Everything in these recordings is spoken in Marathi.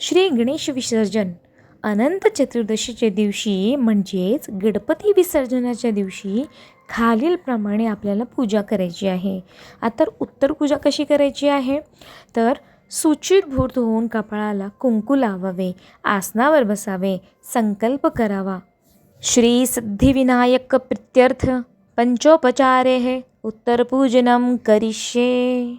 श्री गणेश विसर्जन. अनंत चतुर्दशीच्या दिवशी म्हणजेच गणपती विसर्जनाच्या दिवशी खालीलप्रमाणे आपल्याला पूजा करायची आहे. आता उत्तर पूजा कशी करायची आहे? तर सुचितभूत होऊन कपाळाला कुंकू लावावे आसनावर बसावे संकल्प करावा. श्री सिद्धिविनायक प्रित्यर्थ पंचोपचारे उत्तरपूजनं करिष्ये.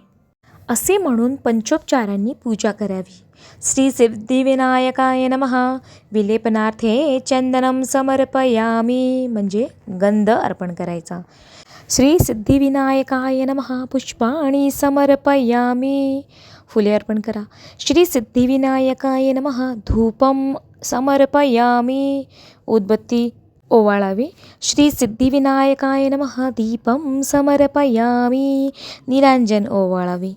असे म्हणून पंचोपचारांनी पूजा करावी. श्री सिद्धिविनायकाय नमः. विलेपनार्थे चंदनम समर्पयामी. म्हणजे गंध अर्पण करायचा. श्री सिद्धिविनायकाय नमः. पुष्पाणी समर्पयामी. फुले अर्पण करा. श्री सिद्धिविनायकाय नमः. धूपम समर्पयामी. उदबत्ती ओवाळावी. श्री सिद्धिविनायकाय नमः. दीपम समर्पयामी. निरांजन ओवाळावी.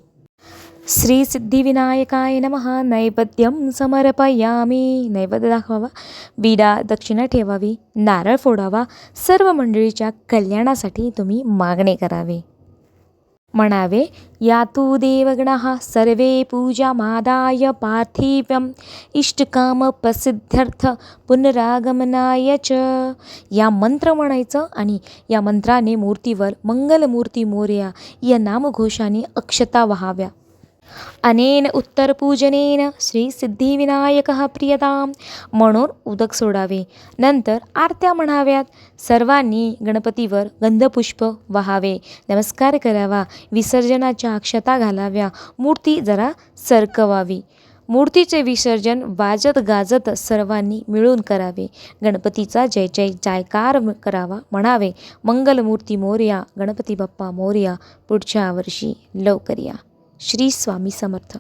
श्रीसिद्धिविनायकाय नमः. समर्पयामि समर्पयामी. नैवेद्य दाखवावा. विडा दक्षिणा ठेवावी. नारळ फोडावा. सर्व मंडळीच्या कल्याणासाठी तुम्ही मागणे करावे. म्हणावे यातु देवगणः सर्वे पूजामादाय पार्थिव्यम. इष्टकाम प्रसिद्ध्यर्थ पुनरागमनाय च. या मंत्र म्हणायचं आणि या मंत्राने मूर्तीवर मंगलमूर्ती मोर्या या नामघोषाने अक्षता वहाव्या. अनेन उत्तरपूजनेन श्री प्रियतां। म्हणून उदक सोडावे। नंतर आरत्या म्हणाव्यात सर्वांनी गणपतीवर गंधपुष्प वहावे। नमस्कार करावा। विसर्जनाच्या अक्षता घालाव्या। मूर्ती जरा सरकवावी। मूर्तीचे विसर्जन वाजत गाजत सर्वांनी मिळून करावे। गणपतीचा जय जय जयकार करावा म्हणावे। मंगलमूर्ती मोर्या गणपती बाप्पा मोर्या पुढच्या वर्षी लवकर या। श्री स्वामी समर्थ.